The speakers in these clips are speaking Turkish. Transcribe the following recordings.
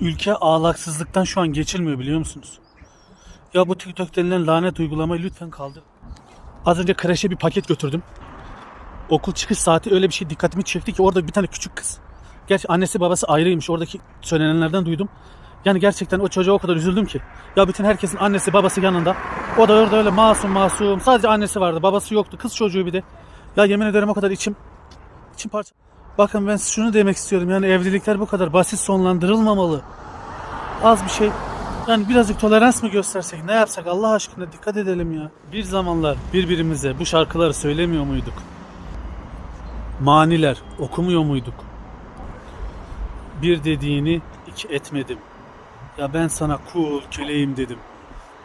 Ülke ağlaksızlıktan şu an geçilmiyor biliyor musunuz? Ya bu TikTok denilen lanet uygulamayı lütfen kaldır. Az önce kreşe bir paket götürdüm. Okul çıkış saati öyle bir şey dikkatimi çekti ki orada bir tane küçük kız. Gerçi annesi babası ayrıymış. Oradaki söylenenlerden duydum. Yani gerçekten o çocuğa o kadar üzüldüm ki. Ya bütün herkesin annesi babası yanında. O da orada öyle masum masum. Sadece annesi vardı. Babası yoktu. Kız çocuğu bir de. Ya yemin ederim o kadar içim içim parça. Bakın ben şunu demek istiyorum. Yani evlilikler bu kadar basit sonlandırılmamalı. Az bir şey. Yani birazcık tolerans mı göstersek ne yapsak Allah aşkına dikkat edelim ya. Bir zamanlar birbirimize bu şarkıları söylemiyor muyduk? Maniler okumuyor muyduk? Bir dediğini iki etmedim. Ya ben sana kul köleyim dedim.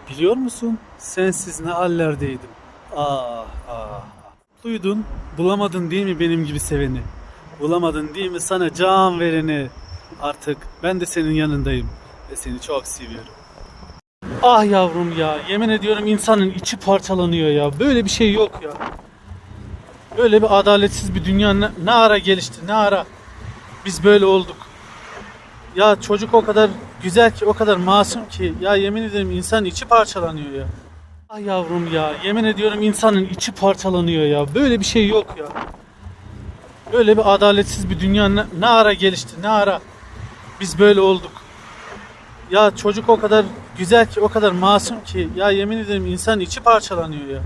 Biliyor musun? Sensiz ne hallerdeydim. Ah ah. Duydun, bulamadın değil mi benim gibi seveni? Bulamadın değil mi sana can vereni? Artık ben de senin yanındayım ve seni çok seviyorum. Ah yavrum ya, yemin ediyorum insanın içi parçalanıyor ya. Böyle bir şey yok ya. Böyle bir adaletsiz bir dünya ne, ne ara gelişti, ne ara biz böyle olduk. Ya çocuk o kadar güzel ki, o kadar masum ki. Ya yemin ederim insanın içi parçalanıyor ya. Ah yavrum ya, yemin ediyorum insanın içi parçalanıyor ya. Böyle bir şey yok ya. Böyle bir adaletsiz bir dünya ne, ne ara gelişti, ne ara biz böyle olduk. Ya çocuk o kadar güzel ki, o kadar masum ki. Ya yemin ederim insanın içi parçalanıyor ya.